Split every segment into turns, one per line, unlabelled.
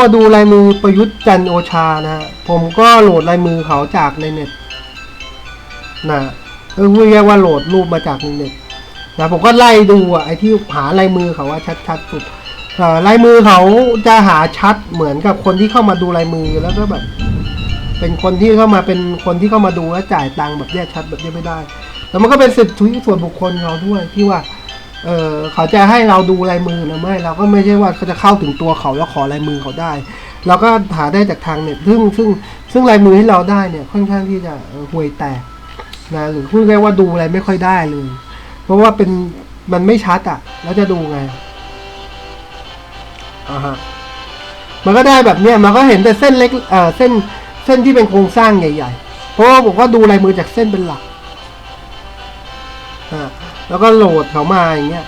มาดูลายมือประยุทธ์จันโอชานะ ผมก็โหลดลายมือเขาจากในเน็ตนะเออพูดง่ายว่าโหลดรูปมาจากในเน็ตนะผมก็ไล่ดูอะไอที่หาลายมือเขาว่าชัดๆสุดลายมือเขาจะหาชัดเหมือนกับคนที่เข้ามาดูลายมือแล้วก็แบบ เป็นคนที่เข้ามาเป็นคนที่เข้ามาดูแล้วจ่ายตังค์แบบแยกชัดแบบนี้ไม่ได้ แล้วมันก็เป็นสิทธิส่วนบุคคลเขาด้วยที่ว่า เออเขาจะให้เราดูลายมือหรือไม่เราก็ไม่ใช่ว่าเขาจะเข้าถึงตัวเขาแล้วขอลายมือเขาได้ เราก็หาได้จากทางเน็ตซึ่งซึ่งซึ่งลายมือที่เราได้เนี่ยค่อนข้างที่จะห่วยแตกนะหรือพูดง่ายว่าดูอะไรไม่ค่อยได้เลย เพราะว่าเป็นมันไม่ชัดอะ แล้วจะดูไงอ่าฮะมันก็ได้แบบเนี้ยมันก็เห็นแต่เส้นเล็กเออเส้นเส้นที่เป็นโครงสร้างใหญ่ ๆ เพราะว่าผมก็ดูลายมือจากเส้นเป็นหลัก แล้วก็โหลดเขามาอย่างเงี้ย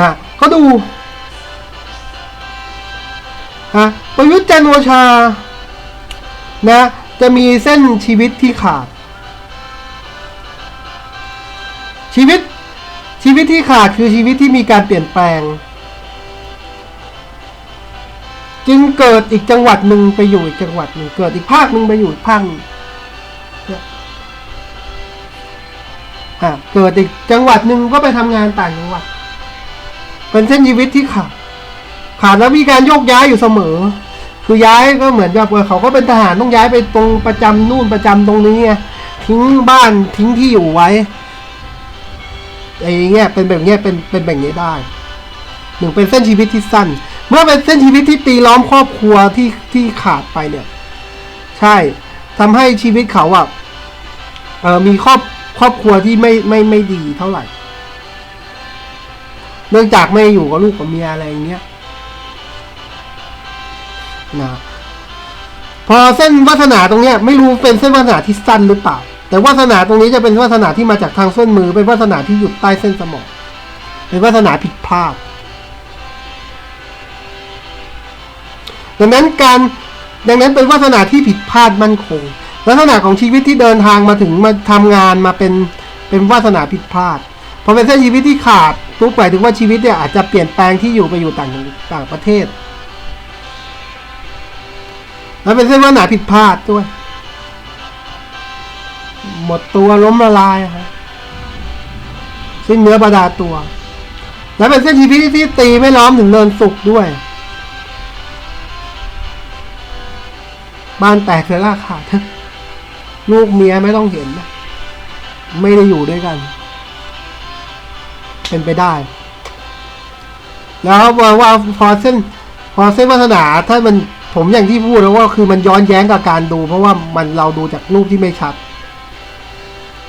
นะก็ดูนะประยุทธ์จันโอชา นะ จะมีเส้นชีวิตที่ขาด ชีวิต ชีวิตที่ขาดคือชีวิตที่มีการเปลี่ยนแปลง จึงเกิดอีกจังหวัดหนึ่งไปอยู่อีกจังหวัดหนึ่งเกิดอีกภาคหนึ่งไปอยู่อีกภาคหนึ่ง เกิดอีกจังหวัดหนึ่งก็ไปทำงานต่างจังหวัด เป็นเส้นชีวิตที่ขาดขาดแล้วมีการโยกย้ายอยู่เสมอ คือย้ายก็เหมือนกับเออเขาก็เป็นทหารต้องย้ายไปตรงประจำนู่นประจำตรงนี้ไงทิ้งบ้านทิ้งที่อยู่ไว้ไอ้เงี้ยเป็นแบบเงี้ยเป็นเป็นแบบนี้ได้หนึ่งเป็นเส้นชีวิตที่สั้น เมื่อเป็นเส้นชีวิตที่ตีล้อมครอบครัวที่ที่ขาดไปเนี่ย ใช่ทำให้ชีวิตเขาอะเออมีครอบ ครอบครัวที่ไม่ไม่ไม่ดีเท่าไหร่ เนื่องจากไม่อยู่กับลูกกับเมียอะไรอย่างเงี้ยนะพอเส้นวาสนาตรงเนี้ยไม่รู้เป็นเส้นวาสนาที่สั้นหรือเปล่า แต่วาสนาตรงนี้จะเป็นวาสนาที่มาจากทางส้นมือ เป็นวาสนาที่อยู่ใต้เส้นสมอง เป็นวาสนาผิดพลาด ดังนั้นการดังนั้นเป็นวาสนาที่ผิดพลาดมั่นคง ลักษณะของชีวิตที่เดินทางมาถึงมาทำงานมาเป็นเป็นวาสนาผิดพลาดพอเป็นเส้นชีวิตที่ขาดปุ๊บหมายถึงว่าชีวิตเนี่ยอาจจะเปลี่ยนแปลงที่อยู่ไปอยู่ต่างต่างประเทศ แล้วเป็นเส้นวาสนาผิดพลาดด้วย หมดตัวล้มละลายอะครับสิ้นเนื้อประดาตัว แล้วเป็นเส้นชีวิตที่ตีไม่ล้อมถึงเนินสุกด้วย บ้านแตกเสียราขาดเถอะ ลูกเมียไม่ต้องเห็น ไม่ได้อยู่ด้วยกัน เป็นไปได้ แล้วว่าว่าพอเส้น พอเส้นวาสนาถ้ามันผมอย่างที่พูดแล้วว่าคือมันย้อนแย้งกับการดู เพราะว่ามันเราดูจากรูปที่ไม่ชัด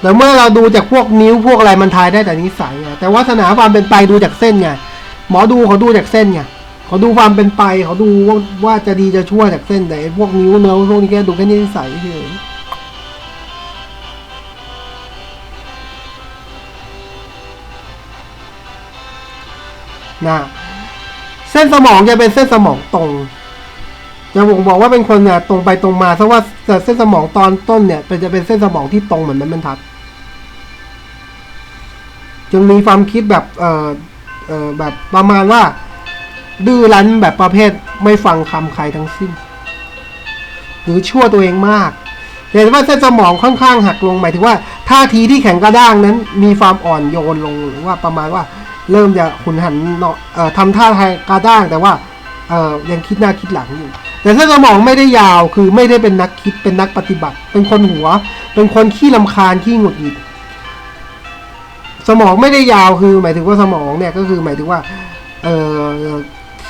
แต่เมื่อเราดูจากพวกนิ้วพวกอะไรมันทายได้แต่นิสัยไงแต่วาสนาความเป็นไปดูจากเส้นไงหมอดูเขาดูจากเส้นไงเขาดูความเป็นไปเขาดูว่าว่าจะดีจะชั่วจากเส้นแต่พวกนิ้วเนื้อพวกนี้แค่ดูแค่นิสัยเฉย นะเส้นสมองจะเป็นเส้นสมองตรงจะผมบอกว่าเป็นคนเนี่ยตรงไปตรงมาเพราะว่าเส้นสมองตอนต้นเนี่ยเป็นจะเป็นเส้นสมองที่ตรงเหมือนมันบรรทัด จึงมีความคิดแบบเอ่อเออแบบประมาณว่า ดื้อรั้นแบบประเภทไม่ฟังคำใครทั้งสิ้น หรือชั่วตัวเองมากเห็นว่าเส้นสมองค่อนข้างหักลงหมายถึงว่าท่าทีที่แข็งกระด้างนั้น มีความอ่อนโยนลงหรือว่าประมาณว่า เริ่มจะหุนหันเนาะทำท่าทางกระด้างแต่ว่ายังคิดหน้าคิดหลังอยู่แต่เส้นสมองไม่ได้ยาวคือไม่ได้เป็นนักคิดเป็นนักปฏิบัติ เป็นคนหัว เป็นคนขี้ลำคาญขี้หงุดหงิดสมองไม่ได้ยาวคือ หมายถึงว่าสมองเนี่ยก็คือหมายถึงว่า เออ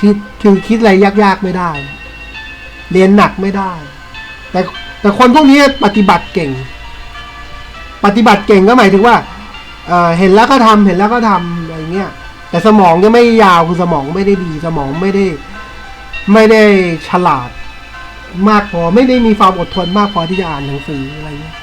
คิดคือคิดอะไรยากๆไม่ได้ เรียนหนักไม่ได้ แต่แต่คนพวกนี้ปฏิบัติเก่ง ปฏิบัติเก่งก็หมายถึงว่าเเห็นแล้วก็ทำเห็นแล้วก็ทำอะไร เงี้ยแต่สมองจะไม่ยาวคือสมองไม่ได้ดีสมองไม่ได้ ไม่ได้ฉลาดมากพอไม่ได้มีความอดทนมากพอที่จะอ่านหนังสืออะไรเงี้ย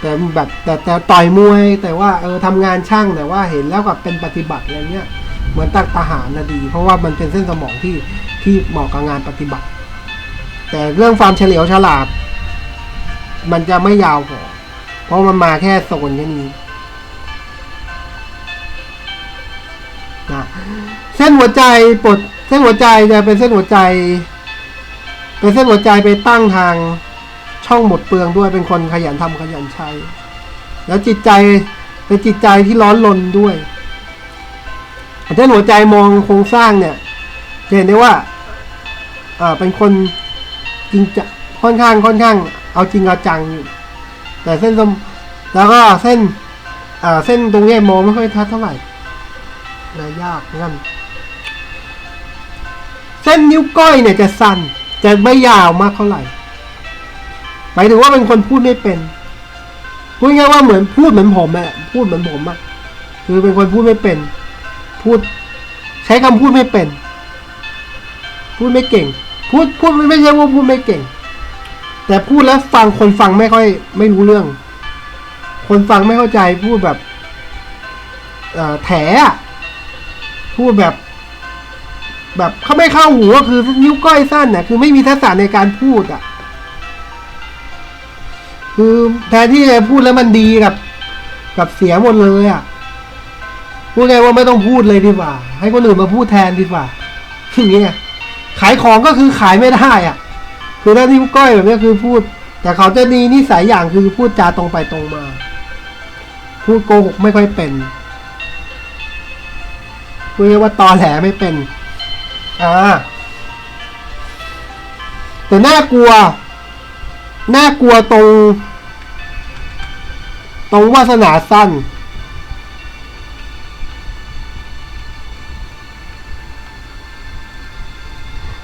แต่แบบแต่แต่ต่อยมวยแต่ว่าเออทำงานช่างแต่ว่าเห็นแล้วกับเป็นปฏิบัติอะไรเงี้ยเหมือนตักทหารนะดี เพราะว่ามันเป็นเส้นสมองที่ที่เหมาะกับงานปฏิบัติ แต่เรื่องความเฉลียวฉลาด มันจะไม่ยาวพอเพราะมันมาแค่โซนแค่นี้ เส้นหัวใจปลดเส้นหัวใจจะเป็นเส้นหัวใจ เป็นเส้นหัวใจไปตั้งทางช่องหมดเปลืองด้วยเป็นคนขยันทำขยันใช้ แล้วจิตใจเป็นจิตใจที่ร้อนรนด้วยเส้นหัวใจมองโครงสร้างเนี่ยจะเห็นได้ว่าอ่าเป็นคนจริงจะค่อนข้างค่อนข้าง เอาจริงเอาจังอยู่แต่เส้นสมแล้วก็เส้นอ่าเส้นตรงนี้มองไม่ค่อยทัดเท่าไหร่นะยากงั้น เส้นนิ้วก้อยเนี่ยจะสั้นจะไม่ยาวมากเท่าไหร่หมายถึงว่าเป็นคนพูดไม่เป็นพูดง่ายว่าเหมือนพูดเหมือนผมอะพูดเหมือนผมอะคือเป็นคนพูดไม่เป็น พูด ใช้คำพูดไม่เป็น พูดไม่เก่ง พูดพูดไม่ใช่ว่าพูดไม่เก่ง แต่พูดแล้วฟังคนฟังไม่ค่อย ไม่รู้เรื่อง คนฟังไม่เข้าใจพูดแบบแถพูดแบบ แบบเขาไม่เข้าหูก็คือนิ้วก้อยสั้นน่ะคือไม่มีทักษะในการพูดอะ คือแทนที่จะพูดแล้วมันดีกับ กับเสียหมดเลยอะพูดไงว่าไม่ต้องพูดเลยดีกว่า ให้คนอื่นมาพูดแทนดีกว่าอย่างเงี้ยขายของก็คือขายไม่ได้อะ คือถ้านิ้วก้อยแบบนี้คือพูด แต่เขาจะมีนิสัยอย่างคือพูดจาตรงไปตรงมา พูดโกหกไม่ค่อยเป็นพูดง่ายๆว่าตอแหลไม่เป็น อ่าแต่น่ากลัว น่ากลัวตรง ตรงวาสนาสั้น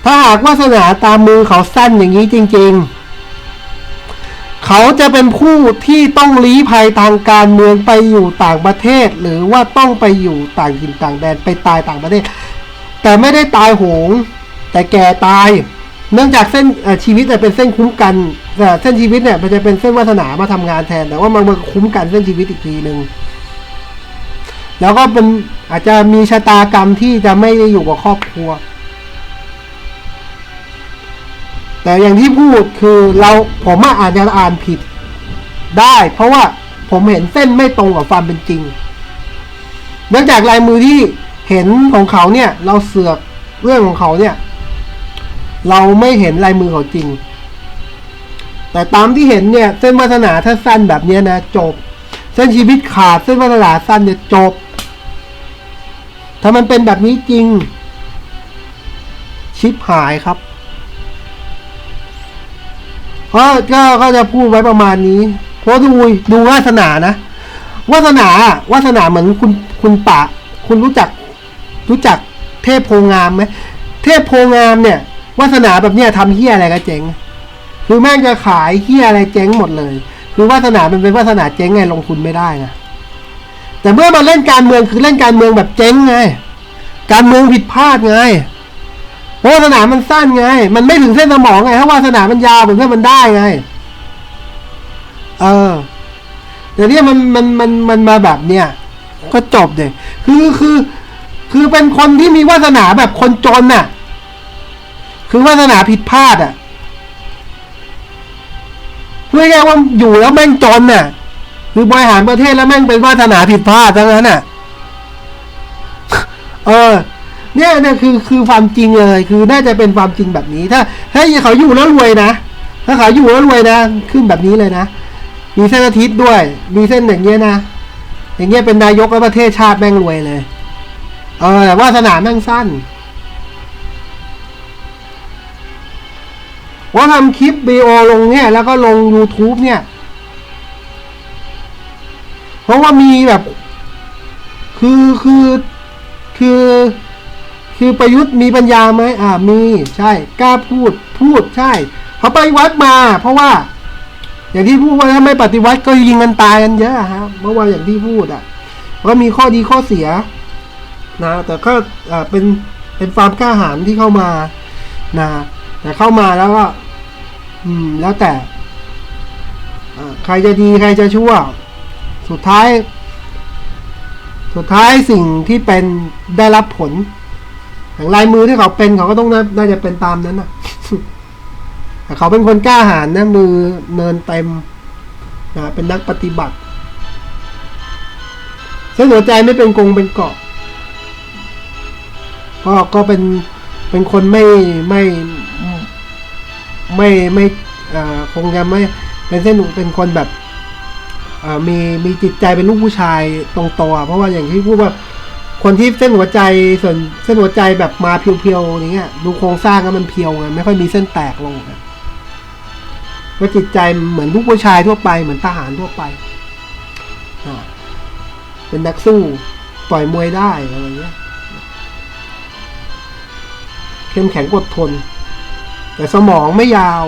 ถ้าหากวาสนาตามมือเขาสั้นอย่างนี้จริง ๆ เขาจะเป็นผู้ที่ต้องลี้ภัยทางการเมืองไปอยู่ต่างประเทศ หรือว่าต้องไปอยู่ต่างถิ่นต่างแดนไปตายต่างประเทศ แต่ไม่ได้ตายโหง แต่แก่ตาย เนื่องจากเส้นชีวิตเนี่ยเป็นเส้นคุ้มกันแต่เส้นชีวิตเนี่ยมันจะเป็นเส้นวาสนามาทำงานแทน แต่ว่ามันมาคุ้มกันเส้นชีวิตอีกทีหนึ่งแล้วก็เป็นอาจจะมีชะตากรรมที่จะไม่ได้อยู่กับครอบครัว แต่อย่างที่พูดคือเราผมอะอาจจะอ่านผิดได้ เพราะว่าผมเห็นเส้นไม่ตรงกับความเป็นจริง เนื่องจากลายมือที่ เห็นของเขาเนี่ย เราเสือกเรื่องของเขาเนี่ย เราไม่เห็นลายมือเขาจริง แต่ตามที่เห็นเนี่ย เส้นวาสนาถ้าสั้นแบบนี้นะจบ เส้นชีวิตขาดเส้นวาสนาสั้นเนี่ยจบ ถ้ามันเป็นแบบนี้จริง ชิปหายครับเพราะก็ก็จะพูดไว้ประมาณนี้ เพราะดูดูวาสนานะ วาสนาวาสนาเหมือนคุณคุณปะ คุณรู้จัก รู้จักเทพโพงามไหมเทพโพงามเนี่ยวาสนาแบบเนี้ยทำเฮียอะไรก็เจ๊งคือแม่งจะขายเฮียอะไรเจ๊งหมดเลย คือวาสนามันเป็นวาสนาเจ๊งไงลงทุนไม่ได้ไงแต่เมื่อมาเล่นการเมืองคือเล่นการเมืองแบบเจ๊งไง การเมืองผิดพลาดไงวาสนามันสั้นไง มันไม่ถึงเส้นสมองไงถ้าวาสนามันยาวผมเพื่อมันได้ไง เออแต่เนี่ยมันมันมันมันมาแบบเนี้ยก็จบเลยคือคือ คือเป็นคนที่มีวาสนาแบบคนจนน่ะ คือวาสนาผิดพลาดอะพูดง่ายว่าอยู่แล้วแม่งจนน่ะ คือบริหารประเทศแล้วแม่งเป็นวาสนาผิดพลาดทั้งนั้นน่ะ เออ เนี่ยเนี่ยคือคือความจริงเลย คือน่าจะเป็นความจริงแบบนี้ ถ้าถ้าเขาอยู่แล้วรวยนะถ้าเขาอยู่แล้วรวยนะขึ้นแบบนี้เลยนะมีเส้นอาทิตย์ด้วย มีเส้นอย่างเงี้ยนะอย่างเงี้ยเป็นนายกแล้วประเทศชาติแม่งรวยเลย เออแต่วาสนาแม่งสั้นว่าทำคลิปวีโอลงเนี่ย แล้วก็ลง YouTube เนี่ย เพราะว่ามีแบบ คือคือคือคือประยุทธ์มีปัญญาไหมอ่ามีใช่กล้าพูดพูดใช่เขาไปวัดมา เพราะว่า อย่างที่พูดว่าถ้าไม่ปฏิวัติก็ยิงกันตายกันเยอะครับเมื่อวานอย่างที่พูดอะก็มีข้อดีข้อเสีย นะแต่ก็เป็นเป็นความกล้าหาญที่เข้ามานะแต่เข้ามาแล้วก็อืมแล้วแต่ใครจะดีใครจะชั่ว สุดท้าย สุดท้ายสิ่งที่เป็นได้รับผลอย่างลายมือที่เขาเป็นเขาก็ต้องน่าน่าจะเป็นตามนั้นนะแต่เขาเป็นคนกล้าหาญนะมือเนินเต็มนะเป็นนักปฏิบัติเส้นหัวใจไม่เป็นกงเป็นเกาะ ก็ก็เป็นเป็นคนไม่ไม่ไม่ไม่คงจะไม่เป็นเส้นเป็นคนแบบมีมีจิตใจเป็นลูกผู้ชายตรงตัวเพราะว่าอย่างที่พูดว่าคนที่เส้นหัวใจส่วนเส้นหัวใจแบบมาเพียวๆอย่างเงี้ยดูโครงสร้างก็มันเพียวไงไม่ค่อยมีเส้นแตกลงนะว่าจิตใจเหมือนลูกผู้ชายทั่วไปเหมือนทหารทั่วไปอ่าเป็นนักสู้ต่อยมวยได้อะไรเงี้ย เข้มแข็งอดทน แต่สมองไม่ยาว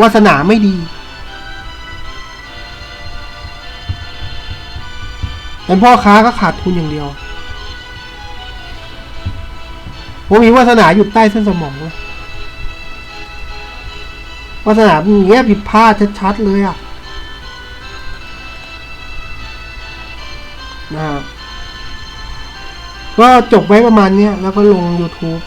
วาสนาไม่ดี เป็นพ่อค้าก็ขาดทุนอย่างเดียวผมมีวาสนาอยู่ใต้เส้นสมองเลยวาสนาอย่างเงี้ยผิดพลาดชัดๆเลยอะนะฮะก็จบไว้ประมาณเนี้ยแล้วก็ลง YouTube